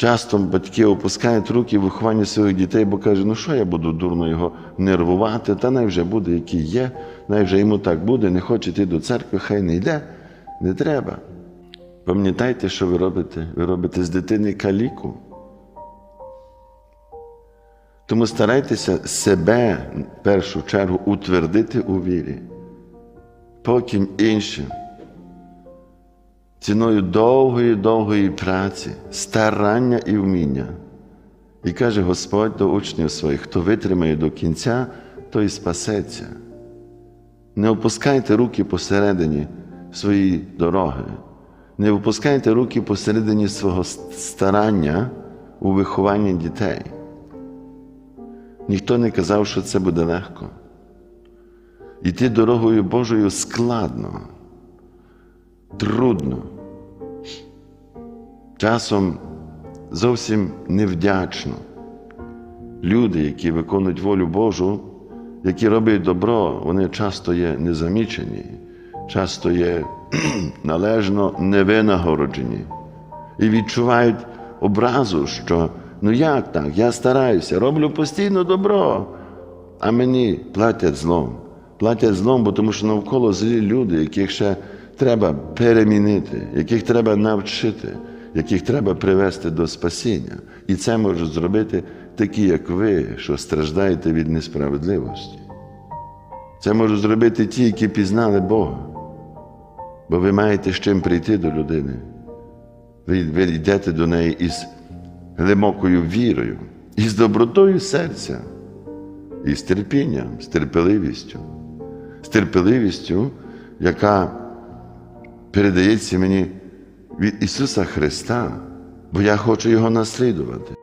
Часто батьки опускають руки в вихованні своїх дітей, бо кажуть, ну що я буду дурно його нервувати, та най вже буде, який є, най вже йому так буде, не хоче йти до церкви, хай не йде, не треба. Пам'ятайте, що ви робите? Ви робите з дитини каліку. Тому старайтеся себе в першу чергу утвердити у вірі, потім іншим. Ціною довгої, довгої праці, старання і вміння. І каже Господь до учнів своїх, хто витримає до кінця, той спасеться. Не опускайте руки посередині своєї дороги, не опускайте руки посередині свого старання у вихованні дітей. Ніхто не казав, що це буде легко. Іти дорогою Божою складно, трудно. Часом зовсім невдячно. Люди, які виконують волю Божу, які роблять добро, вони часто є незамічені, часто є належно невинагороджені і відчувають образу, що ну як так, я стараюся, роблю постійно добро, а мені платять злом. Платять злом, бо тому що навколо злі люди, яких ще треба перемінити, яких треба навчити, яких треба привести до спасіння. І це можуть зробити такі, як ви, що страждаєте від несправедливості. Це можуть зробити ті, які пізнали Бога. Бо ви маєте з чим прийти до людини. Ви, ви йдете до неї із глибокою вірою, із добротою серця, і з терпінням, з терпеливістю, з терпеливістю, яка передається мені від Ісуса Христа, бо я хочу Його наслідувати.